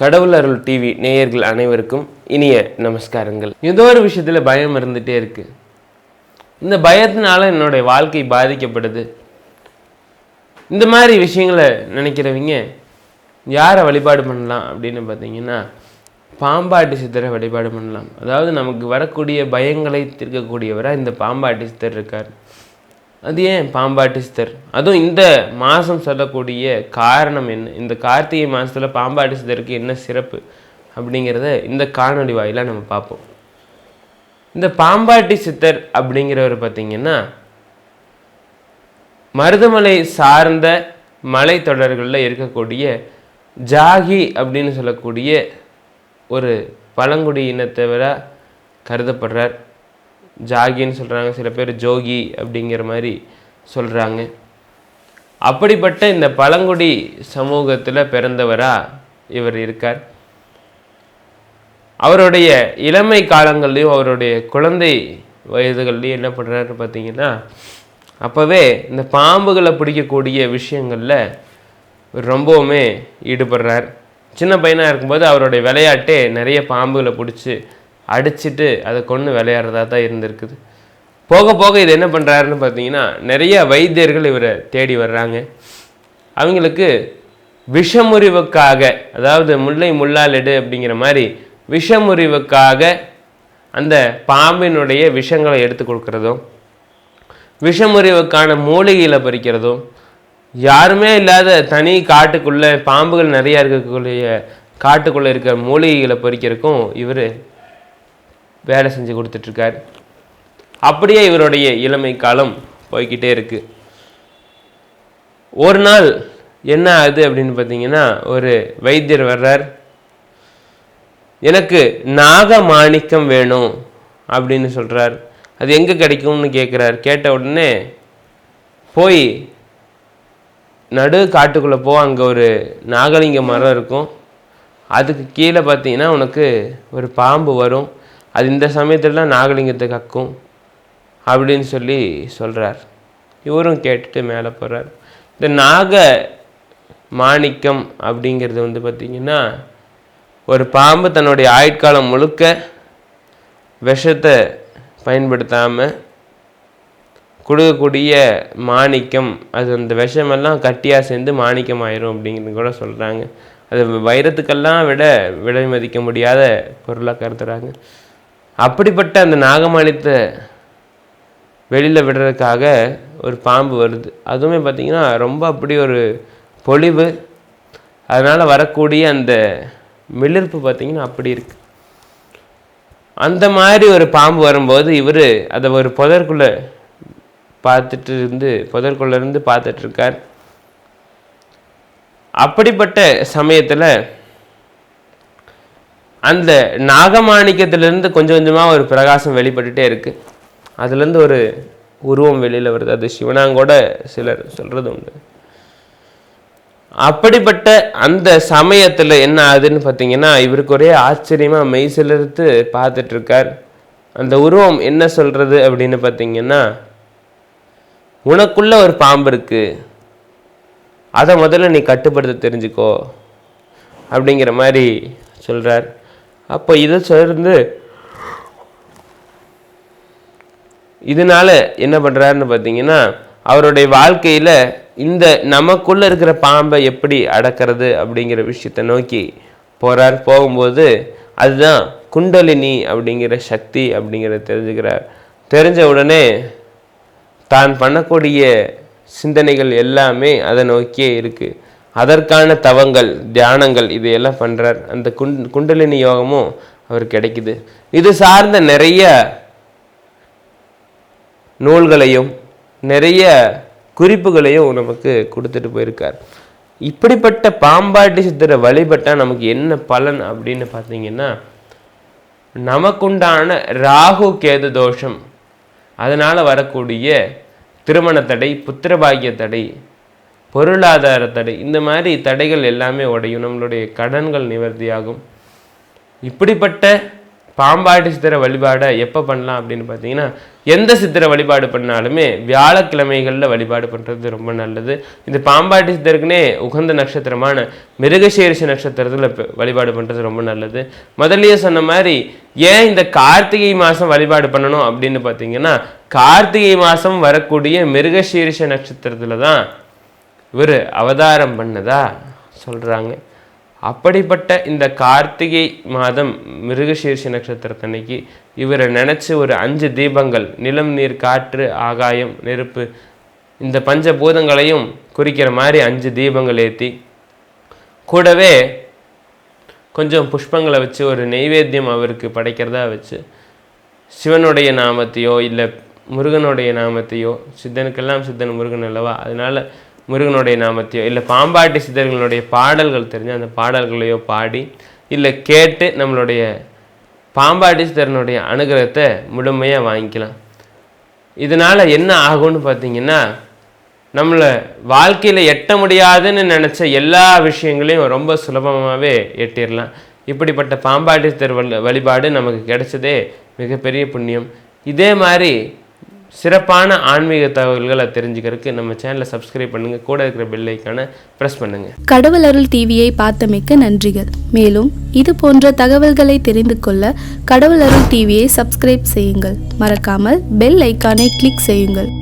கடவுள் அருள் டிவி நேயர்கள் அனைவருக்கும் இனிய நமஸ்காரங்கள். ஏதோ ஒரு விஷயத்தில் பயம் இருந்துகிட்டே இருக்கு. இந்த பயத்தினால என்னுடைய வாழ்க்கை பாதிக்கப்படுது. இந்த மாதிரி விஷயங்களை நினைக்கிறவங்க யாரை வழிபாடு பண்ணலாம் அப்படின்னு பார்த்தீங்கன்னா பாம்பாட்டி சித்தரை வழிபாடு பண்ணலாம். அதாவது நமக்கு வரக்கூடிய பயங்களை தீர்க்கக்கூடியவராக இந்த பாம்பாட்டி சித்தர் இருக்கார். அது ஏன் பாம்பாட்டி சித்தர்? அதுவும் இந்த மாதம் சொல்லக்கூடிய காரணம் என்ன? இந்த கார்த்திகை மாதத்தில் பாம்பாட்டி சித்தருக்கு என்ன சிறப்பு? அப்படிங்கிறத இந்த காணொலி வாயிலாக நம்ம பார்ப்போம். இந்த பாம்பாட்டி சித்தர் அப்படிங்கிறவர் பார்த்திங்கன்னா மருதமலை சார்ந்த மலைத்தொடர்களில் இருக்கக்கூடிய ஜாகி அப்படின்னு சொல்லக்கூடிய ஒரு பழங்குடி இனத்தவராக கருதப்படுறார். ஜாகின்னு சொல்கிறாங்க சில பேர் ஜோகி அப்படிங்கிற மாதிரி சொல்கிறாங்க அப்படிப்பட்ட இந்த பழங்குடி சமூகத்தில் பிறந்தவராக இவர் இருக்கார். அவருடைய இளமை காலங்கள்லையும் அவருடைய குழந்தை வயதுகள்லையும் என்ன பண்ணுறாரு பார்த்தீங்கன்னா அப்போவே இந்த பாம்புகளை பிடிக்கக்கூடிய விஷயங்களில் ரொம்பவுமே ஈடுபடுறார். சின்ன பையனாக இருக்கும்போது அவருடைய விளையாட்டே நிறைய பாம்புகளை பிடிச்சி அடிச்சிட்டு அதை கொண்டு விளையாடுறதா தான் இருந்திருக்குது. போக போக இது என்ன பண்ணுறாருன்னு பார்த்தீங்கன்னா நிறைய வைத்தியர்கள் இவரை தேடி வர்றாங்க. அவங்களுக்கு விஷமுறிவுக்காக அதாவது முல்லை முள்ளாலெடு அப்படிங்கிற மாதிரி விஷமுறிவுக்காக அந்த பாம்பினுடைய விஷங்களை எடுத்து கொடுக்கறதும் விஷமுறிவுக்கான மூலிகைகளை பறிக்கிறதும் யாருமே இல்லாத தனி காட்டுக்குள்ளே பாம்புகள் நிறையா இருக்கக்கூடிய காட்டுக்குள்ளே இருக்கிற மூலிகைகளை பறிக்கிறதுக்கும் இவர் வேலை செஞ்சு கொடுத்துட்ருக்கார். அப்படியே இவருடைய இளமை காலம் போய்கிட்டே இருக்குது ஒரு நாள் என்ன ஆகுது அப்படின்னு பார்த்தீங்கன்னா ஒரு வைத்தியர் வர்றார். எனக்கு நாக மாணிக்கம் வேணும் அப்படின்னு சொல்கிறார் அது எங்கே கிடைக்கும்னு கேட்குறார் கேட்ட உடனே போய் நடு காட்டுக்குள்ளே போ அங்கே ஒரு நாகலிங்க மரம் இருக்கும். அதுக்கு கீழே பார்த்தீங்கன்னா உனக்கு ஒரு பாம்பு வரும். அது இந்த சமயத்தில் தான் நாகலிங்கத்தை கக்கும் அப்படின்னு சொல்லி சொல்கிறார் இவரும் கேட்டுட்டு மேலே போகிறார் இந்த நாக மாணிக்கம் அப்படிங்கிறது வந்து பார்த்திங்கன்னா ஒரு பாம்பு தன்னுடைய ஆயுட்காலம் முழுக்க விஷத்தை பயன்படுத்தாமல் கொடுக்கக்கூடிய மாணிக்கம் அது அந்த விஷமெல்லாம் கட்டியாக சேர்ந்து மாணிக்கம் ஆயிரும் அப்படிங்கிறது கூட சொல்கிறாங்க அது வைரத்துக்கெல்லாம் விட விலை மதிக்க முடியாத பொருளாக கருத்துறாங்க அப்படிப்பட்ட அந்த நாகமாணித்தை வெளியில் விடுறதுக்காக ஒரு பாம்பு வருது. அதுவுமே பார்த்திங்கன்னா ரொம்ப அப்படி ஒரு பொழிவு அதனால் வரக்கூடிய அந்த மிளிர்ப்பு பார்த்திங்கன்னா அப்படி இருக்குது அந்த மாதிரி ஒரு பாம்பு வரும்போது இவர் அதை ஒரு புதற்குள்ளே பார்த்துட்டு இருந்து புதற்குள்ளேருந்து இருந்து அப்படிப்பட்ட சமயத்தில் அந்த நாகமாணிக்கத்திலேருந்து கொஞ்சம் கொஞ்சமாக ஒரு பிரகாசம் வெளிப்பட்டுட்டே இருக்குது அதுலேருந்து ஒரு உருவம் வெளியில் வருது. அது சிவனாங்கூட சிலர் சொல்கிறது உண்டு. அப்படிப்பட்ட அந்த சமயத்தில் என்ன ஆகுதுன்னு பார்த்தீங்கன்னா இவருக்கு ஒரே ஆச்சரியமாக மெய் சிலர்த்து பார்த்துட்ருக்கார். அந்த உருவம் என்ன சொல்கிறது அப்படின்னு பார்த்தீங்கன்னா உனக்குள்ள ஒரு பாம்பு இருக்குது அதை முதல்ல நீ கட்டுப்படுத்த தெரிஞ்சுக்கோ. அப்படிங்கிற மாதிரி சொல்கிறார் அப்போ இதை சேர்ந்து இதனால என்ன பண்ணுறாருன்னு பார்த்தீங்கன்னா அவருடைய வாழ்க்கையில் இந்த நமக்குள்ளே இருக்கிற பாம்பை எப்படி அடக்கிறது அப்படிங்கிற விஷயத்தை நோக்கி போகிறார் போகும்போது அதுதான் குண்டலினி அப்படிங்கிற சக்தி அப்படிங்கிறத தெரிஞ்சுக்கிறார். தெரிஞ்ச உடனே தான் பண்ணக்கூடிய சிந்தனைகள் எல்லாமே அதை நோக்கியே இருக்குது அதற்கான தவங்கள் தியானங்கள் இதையெல்லாம் பண்ணுறார் அந்த குண் குண்டலினி யோகமும் அவர் கிடைக்குது. இது சார்ந்த நிறைய நூல்களையும் நிறைய குறிப்புகளையும் நமக்கு கொடுத்துட்டு போயிருக்கார். இப்படிப்பட்ட பாம்பாட்டி சித்தரை வழிபட்டால் நமக்கு என்ன பலன் அப்படின்னு பார்த்தீங்கன்னா நமக்குண்டான ராகு கேது தோஷம். அதனால் வரக்கூடிய திருமண தடை புத்திரபாகிய தடை பொருளாதார தடை இந்த மாதிரி தடைகள் எல்லாமே உடையும் நம்மளுடைய கடன்கள் நிவர்த்தியாகும். இப்படிப்பட்ட பாம்பாட்டி சித்திரை வழிபாடை எப்போ பண்ணலாம் அப்படின்னு பார்த்தீங்கன்னா எந்த சித்திரை வழிபாடு பண்ணாலுமே வியாழக்கிழமைகளில் வழிபாடு பண்ணுறது ரொம்ப நல்லது. இது பாம்பாட்டி சித்தருக்குனே உகந்த நட்சத்திரமான மிருகசீரிஷ நட்சத்திரத்தில் வழிபாடு பண்ணுறது ரொம்ப நல்லது. முதல்லயே சொன்ன மாதிரி ஏன் இந்த கார்த்திகை மாதம் வழிபாடு பண்ணணும் அப்படின்னு பார்த்தீங்கன்னா கார்த்திகை மாதம் வரக்கூடிய மிருகசீரிஷ நட்சத்திரத்தில் தான் இவர் அவதாரம் பண்ணதா சொல்கிறாங்க அப்படிப்பட்ட இந்த கார்த்திகை மாதம் மிருகசீர்ஷ நட்சத்திரத்தன்னைக்கு இவரை நினச்சி ஒரு அஞ்சு தீபங்கள் நிலம் நீர் காற்று ஆகாயம் நெருப்பு இந்த பஞ்சபூதங்களையும் குறிக்கிற மாதிரி அஞ்சு தீபங்கள் ஏற்றி கூடவே கொஞ்சம் புஷ்பங்களை வச்சு ஒரு நெய்வேத்தியம் அவருக்கு படைக்கிறதா வச்சு சிவனுடைய நாமத்தையோ இல்லை முருகனுடைய நாமத்தையோ சித்தனுக்கெல்லாம் சித்தன் முருகன் அல்லவா? அதனால் முருகனுடைய நாமத்தையோ இல்லை பாம்பாட்டி சித்தர்களுடைய பாடல்கள் தெரிஞ்ச அந்த பாடல்களையோ பாடி இல்லை கேட்டு நம்மளுடைய பாம்பாட்டி சித்தரனுடைய அனுகிரகத்தை முழுமையாக வாங்கிக்கலாம். இதனால் என்ன ஆகும்னு பார்த்தீங்கன்னா நம்மளை வாழ்க்கையில் எட்ட முடியாதுன்னு நினச்ச எல்லா விஷயங்களையும் ரொம்ப சுலபமாகவே எட்டிடலாம் இப்படிப்பட்ட பாம்பாட்டி சித்தர் வழி- வழிபாடு நமக்கு கிடைச்சதே மிகப்பெரிய புண்ணியம். இதே மாதிரி சிறப்பான ஆன்மீக தகவல்களை தெரிஞ்சுக்கிறதுக்கு நம்ம சேனலை சப்ஸ்கிரைப் பண்ணுங்கள் கூட இருக்கிற பெல்லைக்கான ப்ரெஸ் பண்ணுங்கள் கடவுள் அருள் டிவியை பார்த்தமைக்க நன்றிகள். மேலும் இது போன்ற தகவல்களை தெரிந்து கொள்ள கடவுள் அருள் டிவியை சப்ஸ்கிரைப் செய்யுங்கள். மறக்காமல் பெல் ஐக்கானை கிளிக் செய்யுங்கள்.